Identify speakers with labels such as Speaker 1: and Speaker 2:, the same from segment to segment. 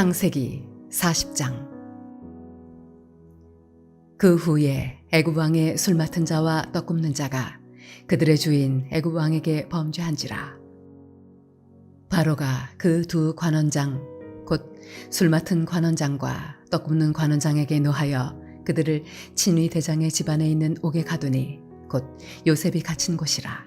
Speaker 1: 창세기 40장. 그 후에 애굽 왕의 술 맡은 자와 떡 굽는 자가 그들의 주인 애굽 왕에게 범죄한지라. 바로가 그 두 관원장 곧 술 맡은 관원장과 떡 굽는 관원장에게 노하여 그들을 친위 대장의 집안에 있는 옥에 가두니 곧 요셉이 갇힌 곳이라.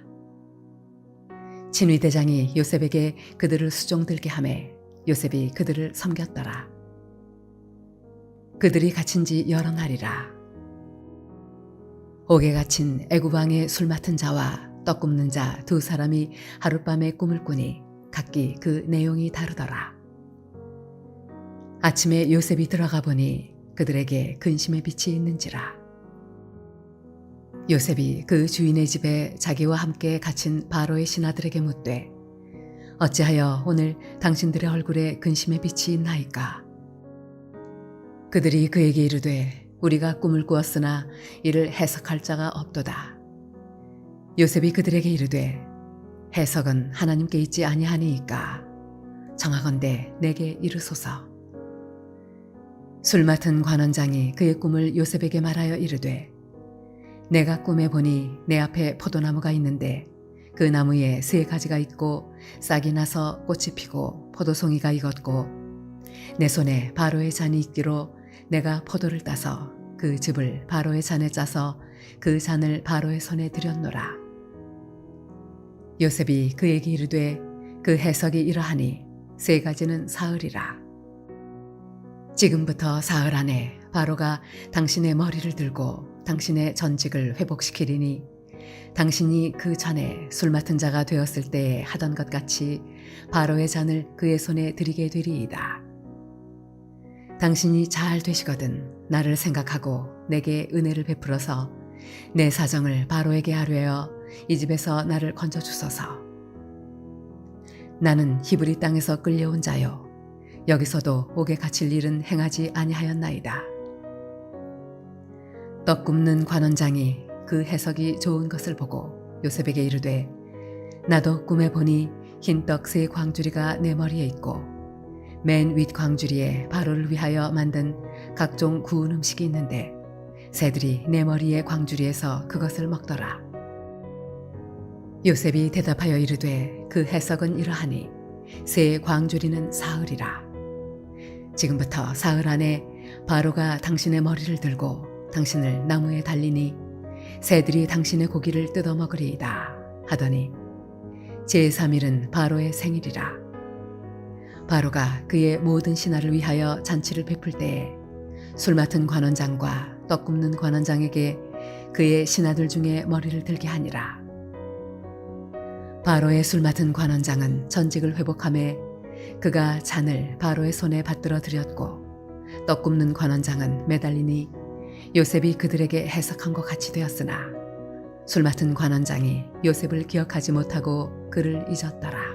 Speaker 1: 친위 대장이 요셉에게 그들을 수종들게 하매 요셉이 그들을 섬겼더라. 그들이 갇힌 지 여러 날이라. 옥에 갇힌 애굽 왕의 술 맡은 자와 떡 굽는 자 두 사람이 하룻밤에 꿈을 꾸니 각기 그 내용이 다르더라. 아침에 요셉이 들어가 보니 그들에게 근심의 빛이 있는지라. 요셉이 그 주인의 집에 자기와 함께 갇힌 바로의 신하들에게 묻되 어찌하여 오늘 당신들의 얼굴에 근심의 빛이 있나이까? 그들이 그에게 이르되 우리가 꿈을 꾸었으나 이를 해석할 자가 없도다. 요셉이 그들에게 이르되 해석은 하나님께 있지 아니하니이까 정하건대 내게 이르소서. 술 맡은 관원장이 그의 꿈을 요셉에게 말하여 이르되 내가 꿈에 보니 내 앞에 포도나무가 있는데 그 나무에 세 가지가 있고 싹이 나서 꽃이 피고 포도송이가 익었고 내 손에 바로의 잔이 있기로 내가 포도를 따서 그 즙을 바로의 잔에 짜서 그 잔을 바로의 손에 들였노라. 요셉이 그에게 이르되 그 해석이 이러하니 세 가지는 사흘이라. 지금부터 사흘 안에 바로가 당신의 머리를 들고 당신의 전직을 회복시키리니 당신이 그 전에 술 맡은 자가 되었을 때 하던 것 같이 바로의 잔을 그의 손에 드리게 되리이다. 당신이 잘 되시거든 나를 생각하고 내게 은혜를 베풀어서 내 사정을 바로에게 하뢰어 이 집에서 나를 건져 주소서. 나는 히브리 땅에서 끌려온 자요 여기서도 옥에 갇힐 일은 행하지 아니하였나이다. 떡 굽는 관원장이 그 해석이 좋은 것을 보고 요셉에게 이르되 나도 꿈에 보니 흰 떡 세 광주리가 내 머리에 있고 맨 윗 광주리에 바로를 위하여 만든 각종 구운 음식이 있는데 새들이 내 머리에 광주리에서 그것을 먹더라. 요셉이 대답하여 이르되 그 해석은 이러하니 새 광주리는 사흘이라. 지금부터 사흘 안에 바로가 당신의 머리를 들고 당신을 나무에 달리니 새들이 당신의 고기를 뜯어 먹으리이다 하더니 제3일은 바로의 생일이라. 바로가 그의 모든 신하를 위하여 잔치를 베풀 때에 술 맡은 관원장과 떡 굽는 관원장에게 그의 신하들 중에 머리를 들게 하니라. 바로의 술 맡은 관원장은 전직을 회복함에 그가 잔을 바로의 손에 받들어 드렸고 떡 굽는 관원장은 매달리니 요셉이 그들에게 해석한 것 같이 되었으나 술 맡은 관원장이 요셉을 기억하지 못하고 그를 잊었더라.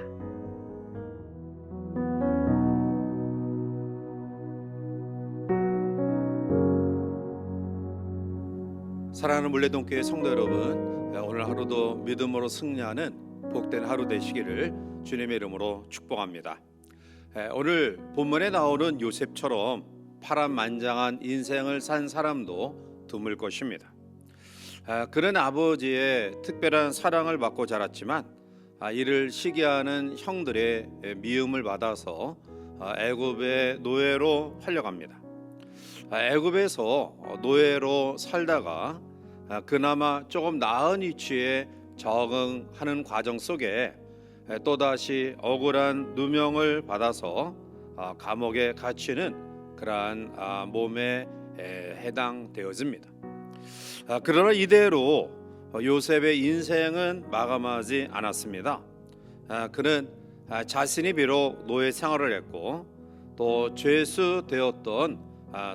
Speaker 2: 사랑하는 물레동교회 성도 여러분, 오늘 하루도 믿음으로 승리하는 복된 하루 되시기를 주님의 이름으로 축복합니다. 오늘 본문에 나오는 요셉처럼 파란만장한 인생을 산 사람도 드물 것입니다. 그는 아버지의 특별한 사랑을 받고 자랐지만 이를 시기하는 형들의 미움을 받아서 애굽의 노예로 팔려갑니다. 애굽에서 노예로 살다가 그나마 조금 나은 위치에 적응하는 과정 속에 또다시 억울한 누명을 받아서 감옥에 갇히는 그러한 몸에 해당되어집니다. 그러나 이대로 요셉의 인생은 마감하지 않았습니다. 그는 자신이 비록 노예 생활을 했고 또 죄수 되었던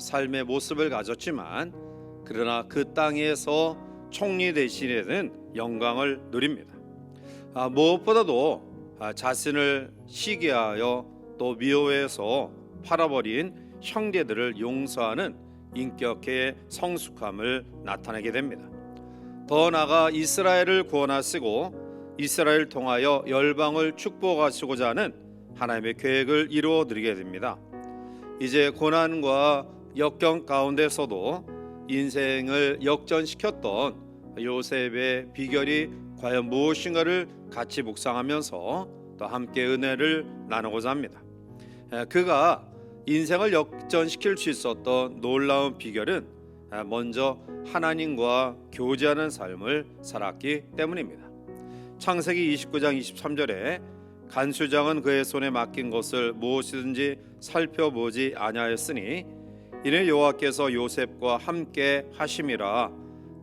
Speaker 2: 삶의 모습을 가졌지만 그러나 그 땅에서 총리 대신에는 영광을 누립니다. 무엇보다도 자신을 시기하여 또 미워해서 팔아버린 형제들을 용서하는 인격의 성숙함을 나타내게 됩니다. 더 나아가 이스라엘을 구원하시고 이스라엘 통하여 열방을 축복하시고자 하는 하나님의 계획을 이루어 드리게 됩니다. 이제 고난과 역경 가운데서도 인생을 역전시켰던 요셉의 비결이 과연 무엇인가를 같이 묵상하면서 또 함께 은혜를 나누고자 합니다. 에, 그가 인생을 역전시킬 수 있었던 놀라운 비결은 에, 먼저 하나님과 교제하는 삶을 살았기 때문입니다. 창세기 29장 23절에 간수장은 그의 손에 맡긴 것을 무엇이든지 살펴보지 아니하였으니 이는 여호와께서 요셉과 함께 하심이라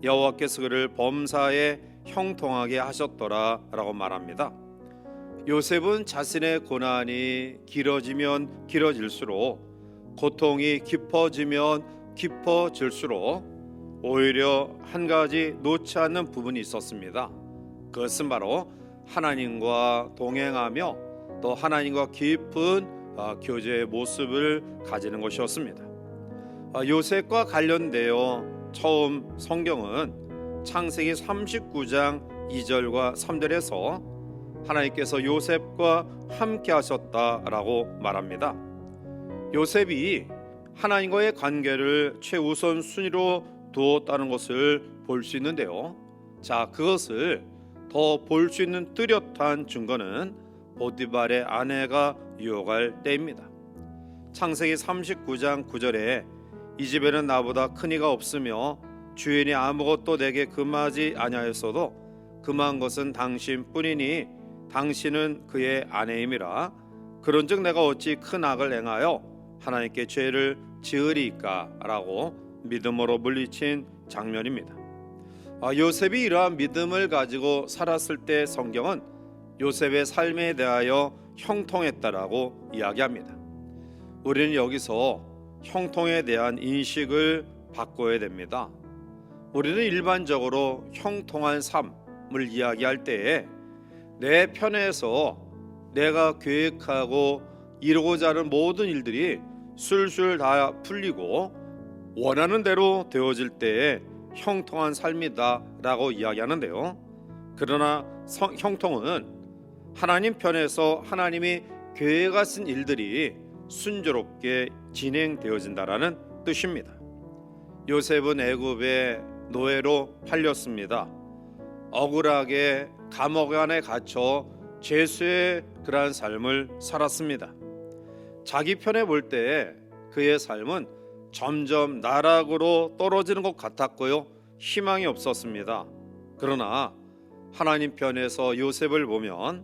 Speaker 2: 여호와께서 그를 범사에 형통하게 하셨더라라고 말합니다. 요셉은 자신의 고난이 길어지면 길어질수록 고통이 깊어지면 깊어질수록 오히려 한 가지 놓지 않는 부분이 있었습니다. 그것은 바로 하나님과 동행하며 또 하나님과 깊은 아, 교제의 모습을 가지는 것이었습니다. 아, 요셉과 관련되어 처음 성경은 창세기 39장 2절과 3절에서 하나님께서 요셉과 함께 하셨다라고 말합니다. 요셉이 하나님과의 관계를 최우선 순위로 두었다는 것을 볼 수 있는데요. 자, 그것을 더 볼 수 있는 뚜렷한 증거는 보디발의 아내가 유혹할 때입니다. 창세기 39장 9절에 이 집에는 나보다 큰 이가 없으며 주인이 아무것도 내게 금하지 아니하였어도 금한 것은 당신뿐이니 당신은 그의 아내임이라 그런즉 내가 어찌 큰 악을 행하여 하나님께 죄를 지으리까라고 믿음으로 물리친 장면입니다. 아, 요셉이 이러한 믿음을 가지고 살았을 때 성경은 요셉의 삶에 대하여 형통했다라고 이야기합니다. 우리는 여기서 형통에 대한 인식을 바꿔야 됩니다. 우리는 일반적으로 형통한 삶을 이야기할 때에 내 편에서 내가 계획하고 이루고자 하는 모든 일들이 술술 다 풀리고 원하는 대로 되어질 때에 형통한 삶이다라고 이야기하는데요. 그러나 성, 형통은 하나님 편에서 하나님이 계획하신 일들이 순조롭게 진행되어진다라는 뜻입니다. 요셉은 애굽의 노예로 팔렸습니다. 억울하게 감옥 안에 갇혀 죄수의 그러한 삶을 살았습니다. 자기 편에 볼때 그의 삶은 점점 나락으로 떨어지는 것 같았고요. 희망이 없었습니다. 그러나 하나님 편에서 요셉을 보면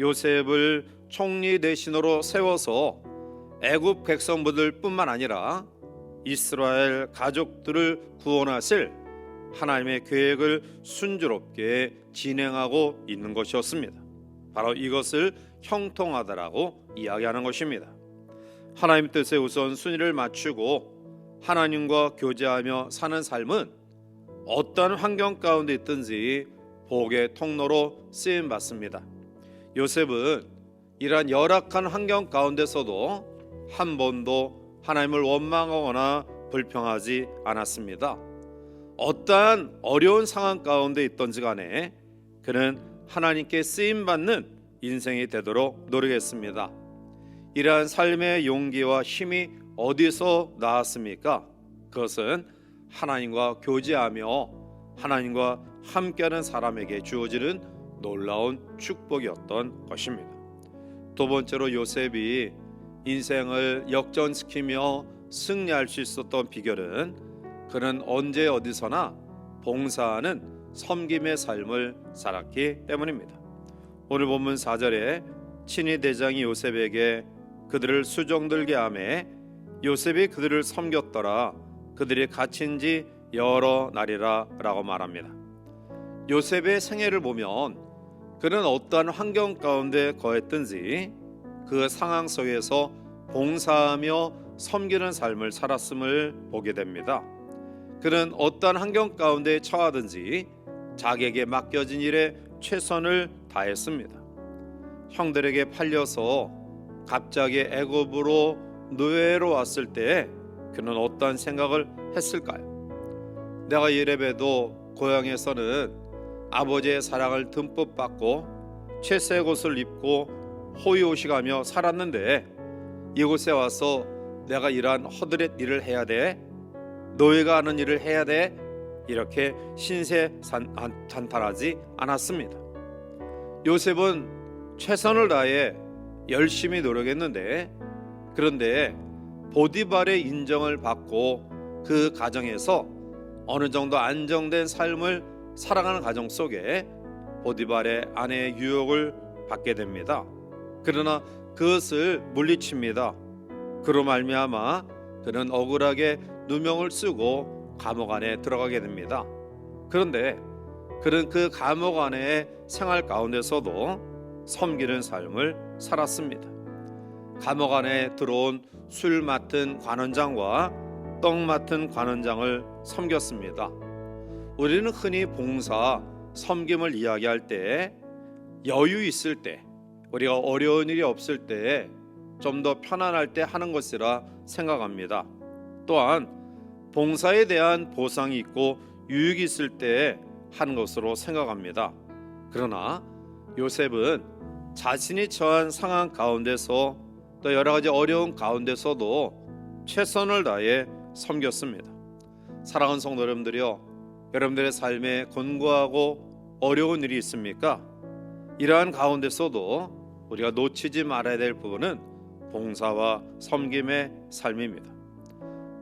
Speaker 2: 요셉을 총리 대신으로 세워서 애굽 백성분들뿐만 아니라 이스라엘 가족들을 구원하실 하나님의 계획을 순조롭게 진행하고 있는 것이었습니다. 바로 이것을 형통하다라고 이야기하는 것입니다. 하나님 뜻에 우선 순위를 맞추고 하나님과 교제하며 사는 삶은 어떤 환경 가운데 있든지 복의 통로로 쓰임 받습니다. 요셉은 이러한 열악한 환경 가운데서도 한 번도 하나님을 원망하거나 불평하지 않았습니다. 어떠한 어려운 상황 가운데 있던지 간에 그는 하나님께 쓰임 받는 인생이 되도록 노력했습니다. 이러한 삶의 용기와 힘이 어디서 나왔습니까? 그것은 하나님과 교제하며 하나님과 함께하는 사람에게 주어지는 놀라운 축복이었던 것입니다. 두 번째로 요셉이 인생을 역전시키며 승리할 수 있었던 비결은 그는 언제 어디서나 봉사하는 섬김의 삶을 살았기 때문입니다. 오늘 본문 4절에 친위 대장이 요셉에게 그들을 수종들게 하매 요셉이 그들을 섬겼더라 그들이 갇힌 지 여러 날이라라고 말합니다. 요셉의 생애를 보면 그는 어떠한 환경 가운데 거했든지 그 상황 속에서 봉사하며 섬기는 삶을 살았음을 보게 됩니다. 그는 어떠한 환경 가운데 처하든지 자기에게 맡겨진 일에 최선을 다했습니다. 형들에게 팔려서 갑자기 애굽으로 노예로 왔을 때 그는 어떠한 생각을 했을까요? 내가 이래봬도 고향에서는 아버지의 사랑을 듬뿍 받고 최새 옷을 입고 호의호식하며 살았는데 이곳에 와서 내가 이러한 허드렛 일을 해야 돼. 노예가 하는 일을 해야 돼. 이렇게 신세 잔탄하지 않았습니다. 요셉은 최선을 다해 열심히 노력했는데 그런데 보디발의 인정을 받고 그 가정에서 어느 정도 안정된 삶을 살아가는 가정 속에 보디발의 아내의 유혹을 받게 됩니다. 그러나 그것을 물리칩니다. 그로 말미암아 그는 억울하게 누명을 쓰고 감옥 안에 들어가게 됩니다. 그런데 그는 그 감옥 안의 생활 가운데서도 섬기는 삶을 살았습니다. 감옥 안에 들어온 술 맡은 관원장과 떡 맡은 관원장을 섬겼습니다. 우리는 흔히 봉사, 섬김을 이야기할 때 여유 있을 때, 우리가 어려운 일이 없을 때, 좀 더 편안할 때 하는 것이라 생각합니다. 또한 봉사에 대한 보상이 있고 유익이 있을 때 하는 것으로 생각합니다. 그러나 요셉은 자신이 처한 상황 가운데서 또 여러 가지 어려운 가운데서도 최선을 다해 섬겼습니다. 사랑하는 성도 여러분들이요, 여러분들의 삶에 곤고하고 어려운 일이 있습니까? 이러한 가운데서도 우리가 놓치지 말아야 될 부분은 봉사와 섬김의 삶입니다.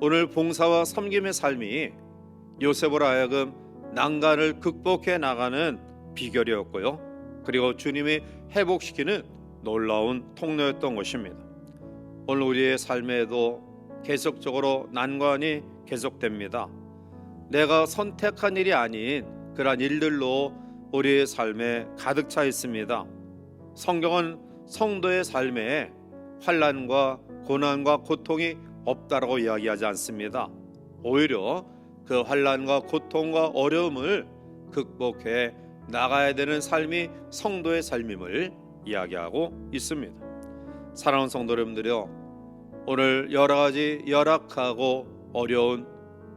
Speaker 2: 오늘 봉사와 섬김의 삶이 요셉으로 하여금 난간을 극복해 나가는 비결이었고요. 그리고 주님이 회복시키는 놀라운 통로였던 것입니다. 오늘 우리의 삶에도 계속적으로 난관이 계속됩니다. 내가 선택한 일이 아닌 그러한 일들로 우리의 삶에 가득 차 있습니다. 성경은 성도의 삶에 환란과 고난과 고통이 없다라고 이야기하지 않습니다. 오히려 그 환란과 고통과 어려움을 극복해 나가야 되는 삶이 성도의 삶임을 이야기하고 있습니다. 사랑하는 성도 여러분들이요. 오늘 여러 가지 열악하고 어려운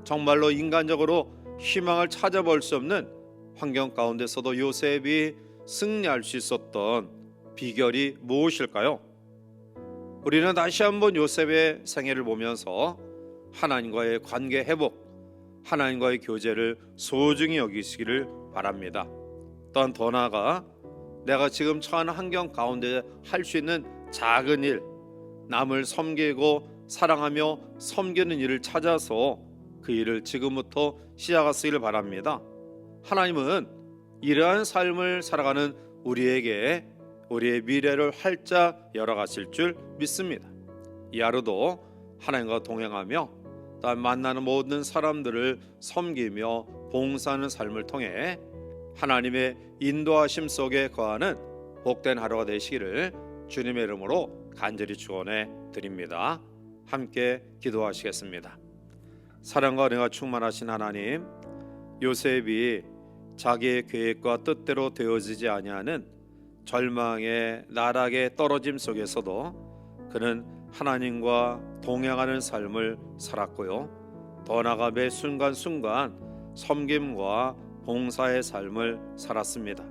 Speaker 2: 정말로 인간적으로 희망을 찾아볼 수 없는 환경 가운데서도 요셉이 승리할 수 있었던 비결이 무엇일까요? 우리는 다시 한번 요셉의 생애를 보면서 하나님과의 관계 회복, 하나님과의 교제를 소중히 여기시기를 바랍니다. 또한 더 나아가 내가 지금 처한 환경 가운데 할 수 있는 작은 일, 남을 섬기고 사랑하며 섬기는 일을 찾아서 그 일을 지금부터 시작하시기를 바랍니다. 하나님은 이러한 삶을 살아가는 우리에게 우리의 미래를 활짝 열어가실 줄 믿습니다. 이 하루도 하나님과 동행하며 또한 만나는 모든 사람들을 섬기며 봉사하는 삶을 통해 하나님의 인도하심 속에 거하는 복된 하루가 되시기를 주님의 이름으로 간절히 축원해 드립니다. 함께 기도하시겠습니다. 사랑과 은혜가 충만하신 하나님, 요셉이 자기의 계획과 뜻대로 되어지지 아니하는 절망의 나락의 떨어짐 속에서도 그는 하나님과 동행하는 삶을 살았고요. 더 나아가 매 순간순간 섬김과 봉사의 삶을 살았습니다.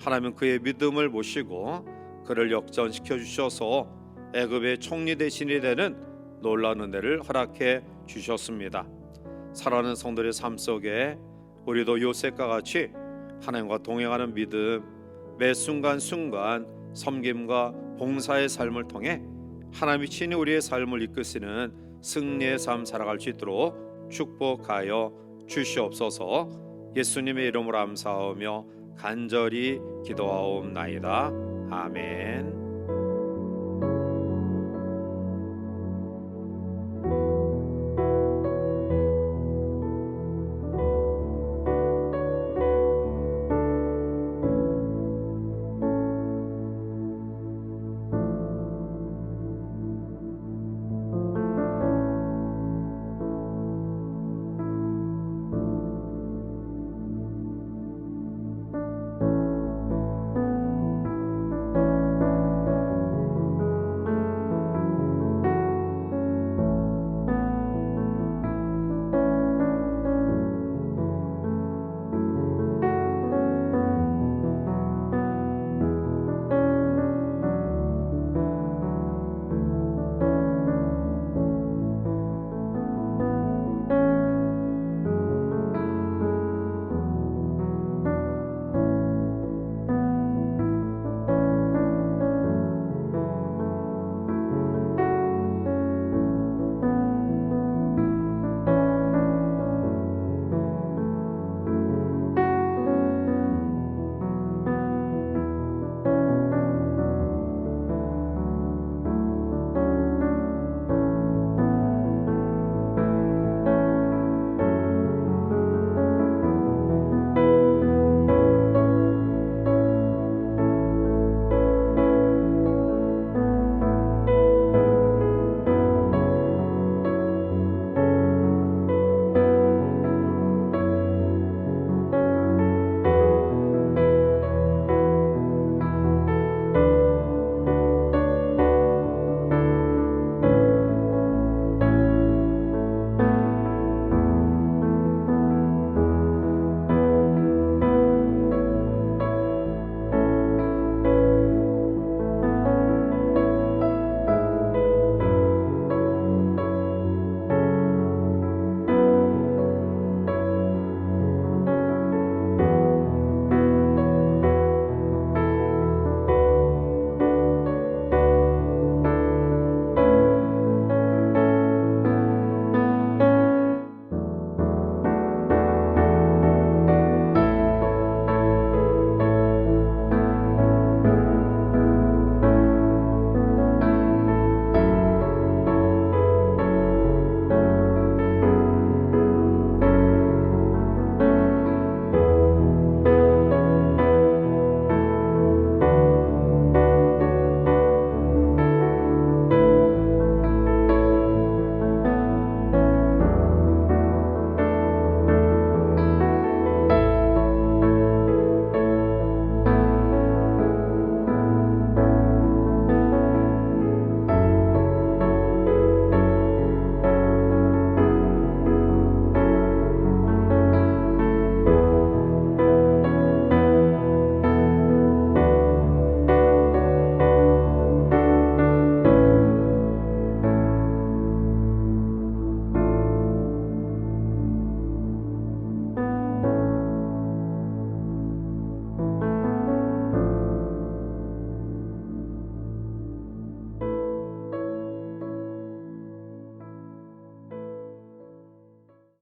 Speaker 2: 하나님은 그의 믿음을 보시고 그를 역전시켜 주셔서 애굽의 총리 대신이 되는 놀라운 은혜를 허락해 주셨습니다. 살아가는 성도의 삶 속에 우리도 요셉과 같이 하나님과 동행하는 믿음 매 순간 순간 섬김과 봉사의 삶을 통해 하나님이 친히 우리의 삶을 이끄시는 승리의 삶 살아갈 수 있도록 축복하여 주시옵소서. 예수님의 이름으로 감사하며 간절히 기도하옵나이다. 아멘.